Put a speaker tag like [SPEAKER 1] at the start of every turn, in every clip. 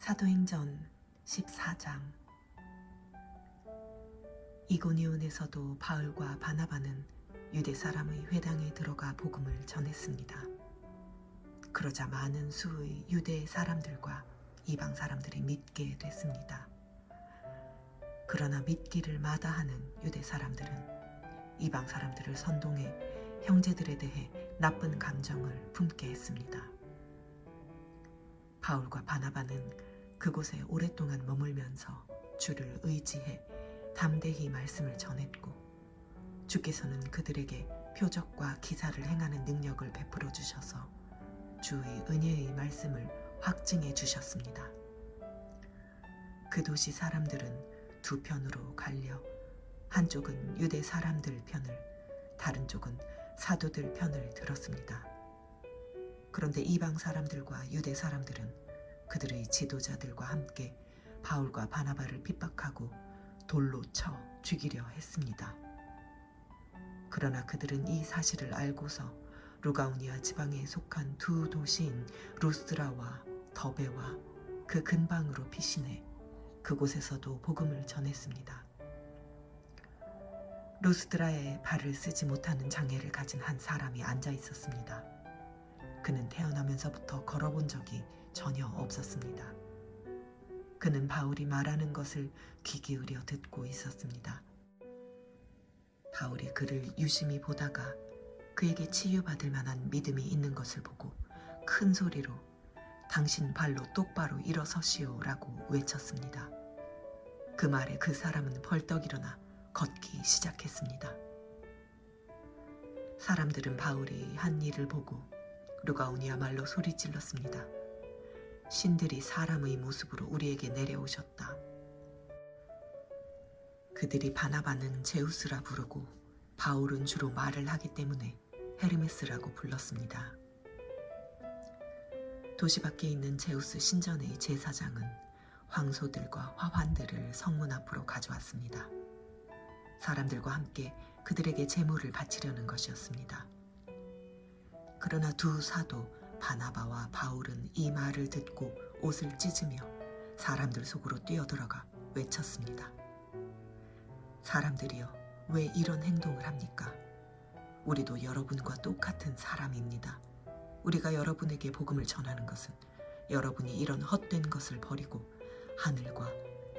[SPEAKER 1] 사도행전 14장 이고니온에서도 바울과 바나바는 유대 사람의 회당에 들어가 복음을 전했습니다. 그러자 많은 수의 유대 사람들과 이방 사람들이 믿게 됐습니다. 그러나 믿기를 마다하는 유대 사람들은 이방 사람들을 선동해 형제들에 대해 나쁜 감정을 품게 했습니다. 바울과 바나바는 그곳에 오랫동안 머물면서 주를 의지해 담대히 말씀을 전했고 주께서는 그들에게 표적과 기사를 행하는 능력을 베풀어 주셔서 주의 은혜의 말씀을 확증해 주셨습니다. 그 도시 사람들은 두 편으로 갈려 한쪽은 유대 사람들 편을 다른 쪽은 사도들 편을 들었습니다. 그런데 이방 사람들과 유대 사람들은 그들의 지도자들과 함께 바울과 바나바를 핍박하고 돌로 쳐 죽이려 했습니다. 그러나 그들은 이 사실을 알고서 루가우니아 지방에 속한 두 도시인 루스드라와 더베와 그 근방으로 피신해 그곳에서도 복음을 전했습니다. 루스드라에 발을 쓰지 못하는 장애를 가진 한 사람이 앉아 있었습니다. 그는 태어나면서부터 걸어본 적이 전혀 없었습니다. 그는 바울이 말하는 것을 귀 기울여 듣고 있었습니다. 바울이 그를 유심히 보다가 그에게 치유받을 만한 믿음이 있는 것을 보고 큰 소리로 당신 발로 똑바로 일어서시오 라고 외쳤습니다. 그 말에 그 사람은 벌떡 일어나 걷기 시작했습니다. 사람들은 바울이 한 일을 보고 루가오니야말로 소리 질렀습니다. 신들이 사람의 모습으로 우리에게 내려오셨다. 그들이 바나바는 제우스라 부르고 바울은 주로 말을 하기 때문에 헤르메스라고 불렀습니다. 도시 밖에 있는 제우스 신전의 제사장은 황소들과 화환들을 성문 앞으로 가져왔습니다. 사람들과 함께 그들에게 제물을 바치려는 것이었습니다. 그러나 두 사도 바나바와 바울은 이 말을 듣고 옷을 찢으며 사람들 속으로 뛰어들어가 외쳤습니다. 사람들이여 왜 이런 행동을 합니까? 우리도 여러분과 똑같은 사람입니다. 우리가 여러분에게 복음을 전하는 것은 여러분이 이런 헛된 것을 버리고 하늘과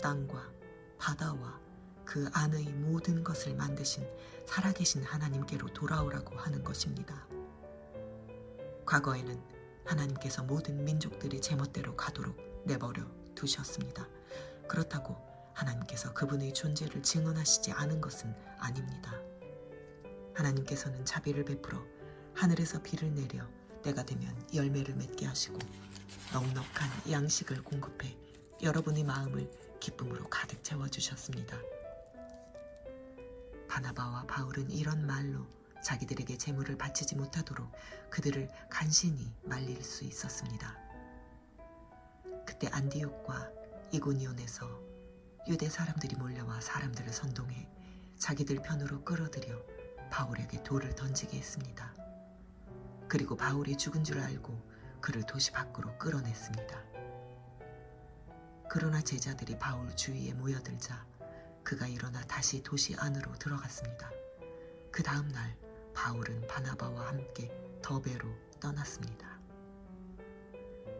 [SPEAKER 1] 땅과 바다와 그 안의 모든 것을 만드신 살아계신 하나님께로 돌아오라고 하는 것입니다. 과거에는 하나님께서 모든 민족들이 제멋대로 가도록 내버려 두셨습니다. 그렇다고 하나님께서 그분의 존재를 증언하시지 않은 것은 아닙니다. 하나님께서는 자비를 베풀어 하늘에서 비를 내려 때가 되면 열매를 맺게 하시고 넉넉한 양식을 공급해 여러분의 마음을 기쁨으로 가득 채워 주셨습니다. 바나바와 바울은 이런 말로 자기들에게 재물을 바치지 못하도록 그들을 간신히 말릴 수 있었습니다. 그때 안디옥과 이고니온에서 유대 사람들이 몰려와 사람들을 선동해 자기들 편으로 끌어들여 바울에게 돌을 던지게 했습니다. 그리고 바울이 죽은 줄 알고 그를 도시 밖으로 끌어냈습니다. 그러나 제자들이 바울 주위에 모여들자 그가 일어나 다시 도시 안으로 들어갔습니다. 그 다음 날 바울은 바나바와 함께 더베로 떠났습니다.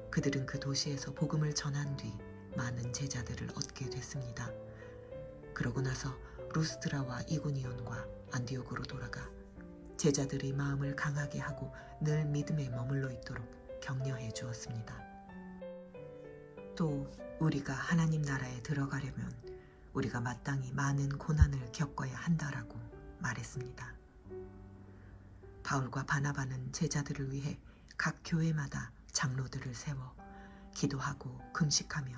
[SPEAKER 1] 그들은 그 도시에서 복음을 전한 뒤 많은 제자들을 얻게 됐습니다. 그러고 나서 루스드라와 이고니온과 안디옥으로 돌아가 제자들의 마음을 강하게 하고 늘 믿음에 머물러 있도록 격려해 주었습니다. 또 우리가 하나님 나라에 들어가려면 우리가 마땅히 많은 고난을 겪어야 한다라고 말했습니다. 바울과 바나바는 제자들을 위해 각 교회마다 장로들을 세워 기도하고 금식하며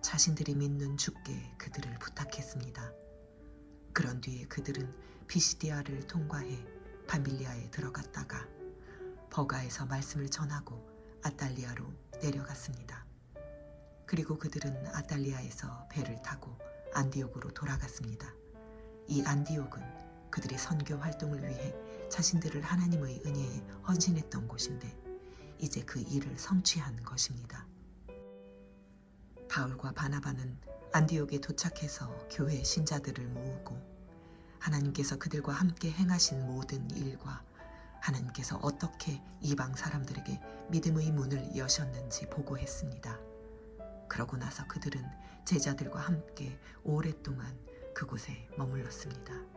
[SPEAKER 1] 자신들이 믿는 주께 그들을 부탁했습니다. 그런 뒤에 그들은 비시디아를 통과해 밤빌리아에 들어갔다가 버가에서 말씀을 전하고 아달리아로 내려갔습니다. 그리고 그들은 아달리아에서 배를 타고 안디옥으로 돌아갔습니다. 이 안디옥은 그들의 선교 활동을 위해 자신들을 하나님의 은혜에 헌신했던 곳인데 이제 그 일을 성취한 것입니다. 바울과 바나바는 안디옥에 도착해서 교회 신자들을 모으고 하나님께서 그들과 함께 행하신 모든 일과 하나님께서 어떻게 이방 사람들에게 믿음의 문을 여셨는지 보고했습니다. 그러고 나서 그들은 제자들과 함께 오랫동안 그곳에 머물렀습니다.